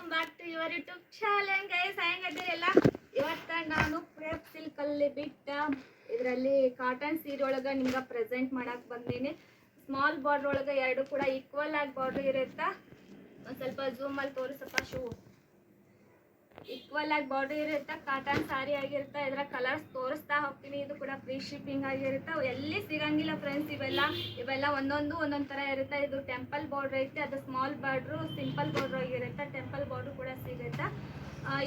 Welcome back to your YouTube challenge guys ಹೆಂಗದಿರಲ್ಲ ಇವತ್ತ ನಾನು crepe silk ಅಲ್ಲಿ ಬಿಟ್ಟ. ಇದರಲ್ಲಿ ಕಾಟನ್ ಸೀರೆ ಒಳಗ ನಿಮ್ಗೆ ಪ್ರೆಸೆಂಟ್ ಮಾಡಕ್ ಬಂದೀನಿ. ಸ್ಮಾಲ್ ಬಾರ್ಡರ್ ಒಳಗ ಎರಡು ಕೂಡ ಈಕ್ವಲ್ ಆಗಿ ಬಾರ್ಡರ್ ಇರುತ್ತಾ? ಒಂದು ಸ್ವಲ್ಪ ಜೂಮ್ ಅಲ್ಲಿ ತೋರಿಸಪ್ಪ ಶೂ ಈಕ್ವಲ್ ಆಗಿ ಬಾರ್ಡರ್ ಇರುತ್ತೆ ಕಾಟನ್ ಸಾರಿ ಆಗಿರುತ್ತೆ, ಇದರ ಕಲರ್ಸ್ ತೋರಿಸ್ತಾ ಹೋಗ್ತೀನಿ. ಇದು ಕೂಡ ಫ್ರೀ ಶಿಪ್ಪಿಂಗ್ ಆಗಿರುತ್ತೆ. ಎಲ್ಲಿ ಸಿಗಂಗಿಲ್ಲ ಫ್ರೆಂಡ್ಸ್ ಇವೆಲ್ಲ ಇವೆಲ್ಲ ಒಂದೊಂದು ಒಂದೊಂದು ತರ ಇರುತ್ತೆ. ಇದು ಟೆಂಪಲ್ ಬಾರ್ಡರ್ ಐತೆ, ಅದು ಸ್ಮಾಲ್ ಬಾರ್ಡ್ರು ಸಿಂಪಲ್ ಬಾರ್ಡ್ರ್ ಆಗಿರುತ್ತೆ. ಟೆಂಪಲ್ ಬಾರ್ಡರ್ ಕೂಡ ಸಿಗುತ್ತೆ.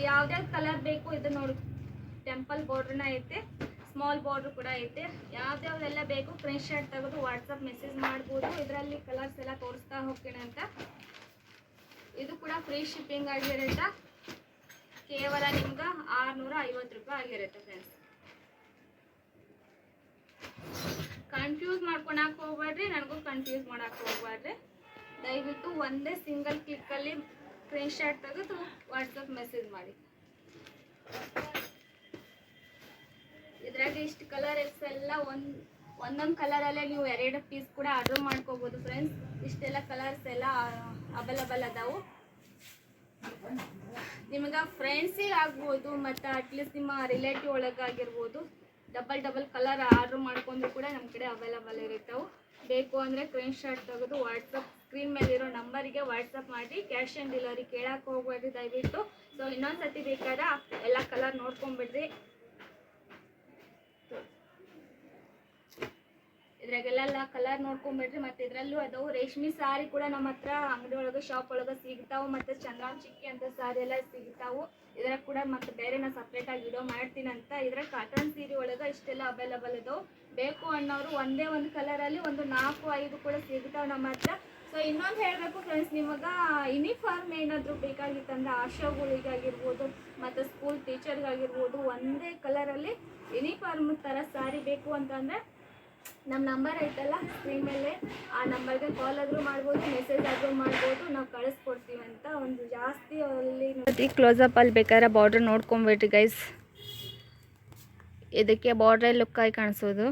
ಯಾವ್ದ್ಯಾವ್ದು ಕಲರ್ ಬೇಕು ಇದು ನೋಡಿ. ಟೆಂಪಲ್ ಬಾರ್ಡ್ರ್ನ ಐತೆ ಸ್ಮಾಲ್ ಬಾರ್ಡರ್ ಕೂಡ ಐತೆ. ಯಾವ್ದ್ಯಾವ್ದೆಲ್ಲ ಬೇಕು ಪ್ರಿಂಟ್ ಶರ್ಟ್ ತೆಗೆದು ವಾಟ್ಸಪ್ ಮೆಸೇಜ್ ಮಾಡ್ಬೋದು. ಇದರಲ್ಲಿ ಕಲರ್ಸ್ ಎಲ್ಲ ತೋರಿಸ್ತಾ ಹೋಗ್ತೀನಿ ಅಂತ. ಇದು ಕೂಡ ಫ್ರೀ ಶಿಪ್ಪಿಂಗ್ ಆಗಿರುತ್ತೆ. ಕೇವಲ ನಿಮ್ಗೆ ಆರ್ನೂರ ಐವತ್ತು ರೂಪಾಯಿ ಆಗಿರುತ್ತೆ ಫ್ರೆಂಡ್ಸ್ ಕನ್ಫ್ಯೂಸ್ ಮಾಡ್ಕೊಳಕ್ ಹೋಗ್ಬೇಡ್ರಿ ನನಗೂ ಕನ್ಫ್ಯೂಸ್ ಮಾಡಕ್ ಹೋಗ್ಬೇಡ್ರಿ ದಯವಿಟ್ಟು ಒಂದೇ ಸಿಂಗಲ್ ಕ್ಲಿಕ್ಕಲ್ಲಿ ಸ್ಕ್ರೀನ್ ಶಾಟ್ ತೆಗೆದು ವಾಟ್ಸಪ್ ಮೆಸೇಜ್ ಮಾಡಿ. ಇದ್ರಾಗ ಇಷ್ಟು ಕಲರ್ ಎಲ್ಲ ಒಂದ್, ಒಂದೊಂದು ಕಲರಲ್ಲೇ ನೀವು ಎರಡು ಪೀಸ್ ಕೂಡ ಆರ್ಡರ್ ಮಾಡ್ಕೋಬೋದು ಫ್ರೆಂಡ್ಸ್ ಇಷ್ಟೆಲ್ಲ ಕಲರ್ಸ್ ಎಲ್ಲ ಅವೈಲಬಲ್ ಅದಾವು. ನಿಮಗೆ ಫ್ರೆಂಡ್ಸಿಗೆ ಆಗ್ಬೋದು, ಮತ್ತು ಅಟ್ಲೀಸ್ಟ್ ನಿಮ್ಮ ರಿಲೇಟಿವ್ ಒಳಗಾಗಿರ್ಬೋದು ಡಬಲ್ ಡಬಲ್ ಕಲರ್ ಆರ್ಡ್ರ್ ಮಾಡ್ಕೊಂಡ್ರು ಕೂಡ ನಮ್ಮ ಕಡೆ ಅವೈಲಬಲ್ ಇರುತ್ತವು. ಬೇಕು ಅಂದರೆ ಸ್ಕ್ರೀನ್ ಶಾಟ್ ತೆಗೆದು ವಾಟ್ಸಪ್ ಸ್ಕ್ರೀನ್ ಮೇಲಿರೋ ನಂಬರಿಗೆ ವಾಟ್ಸಪ್ ಮಾಡಿ ಕ್ಯಾಶ್ ಆನ್ ಡೆಲಿವರಿ ಕೇಳಕ್ಕೆ ಹೋಗ್ಬೇಡಿ ದಯವಿಟ್ಟು. ಸೊ ಇನ್ನೊಂದು ಸತಿ ಬೇಕಾದ್ರೆ ಎಲ್ಲ ಕಲರ್ ನೋಡ್ಕೊಂಬಿಡ್ರಿ ಇದ್ರಾಗೆಲ್ಲ ಕಲರ್ ನೋಡ್ಕೊಂಬಿಡ್ರಿ ಮತ್ತೆ ಇದ್ರಲ್ಲೂ ಅದಾವು ರೇಷ್ಮೆ ಸಾರಿ ಕೂಡ ನಮ್ಮ ಹತ್ರ ಅಂಗಡಿ ಒಳಗೆ ಶಾಪ್ ಒಳಗೆ ಸಿಗ್ತಾವು ಮತ್ತೆ ಚಂದ್ರಾಮ್ ಚಿಕ್ಕಿ ಅಂತ ಸಾರಿ ಎಲ್ಲ ಸಿಗ್ತಾವು. ಇದ್ರಾಗ ಕೂಡ ಮತ್ತೆ ಬೇರೆ ನಾ ಸಪ್ರೇಟ್ ಆಗಿ ವಿಡಿಯೋ ಮಾಡ್ತೀನಿ ಅಂತ. ಇದ್ರಾಗ ಕಾಟನ್ ಸೀರೆ ಒಳಗೆ ಇಷ್ಟೆಲ್ಲ ಅವೈಲಬಲ್ ಇದಾವು. ಬೇಕು ಅನ್ನೋರು ಒಂದೇ ಒಂದು ಕಲರಲ್ಲಿ ಒಂದು ನಾಲ್ಕು, ಐದು ಕೂಡ ಸಿಗ್ತಾವೆ ನಮ್ಮ ಹತ್ರ. ಸೊ ಇನ್ನೊಂದು ಹೇಳಬೇಕು ಫ್ರೆಂಡ್ಸ್ ನಿಮಗೆ ಯೂನಿಫಾರ್ಮ್ ಏನಾದರೂ ಬೇಕಾಗಿತ್ತಂದ್ರೆ ಆಶಾಗಳಿಗಾಗಿರ್ಬೋದು, ಮತ್ತು ಸ್ಕೂಲ್ ಟೀಚರ್ಗಾಗಿರ್ಬೋದು ಒಂದೇ ಕಲರಲ್ಲಿ ಯೂನಿಫಾರ್ಮ್ ಥರ ಸಾರಿ ಬೇಕು ಅಂತಂದರೆ ನಮ್ಮ ನಂಬರ್ ಐತಲ್ಲ ಸ್ಕ್ರೀನ್ ಮೇಲೆ. ಆ ನಂಬರ್ಗೆ ಕಾಲ್ ಆದರೂ ಮಾಡ್ಬೋದು ಮೆಸೇಜ್ ಆದರೂ ಮಾಡ್ಬೋದು, ನಾವು ಕಳಿಸ್ಕೊಡ್ತೀವಿ ಅಂತ ಒಂದು ಜಾಸ್ತಿ ಅಲ್ಲಿ ಕ್ಲೋಸಪ್ ಅಲ್ಲಿ ಬೇಕಾದ್ರೆ ಬಾರ್ಡ್ರ್ ನೋಡ್ಕೊಂಬಿಟ್ರಿ ಗೈಸ್ ಇದಕ್ಕೆ ಬಾರ್ಡ್ರಲ್ಲಿ ಲುಕ್ಕಾಗಿ ಕಾಣಿಸೋದು.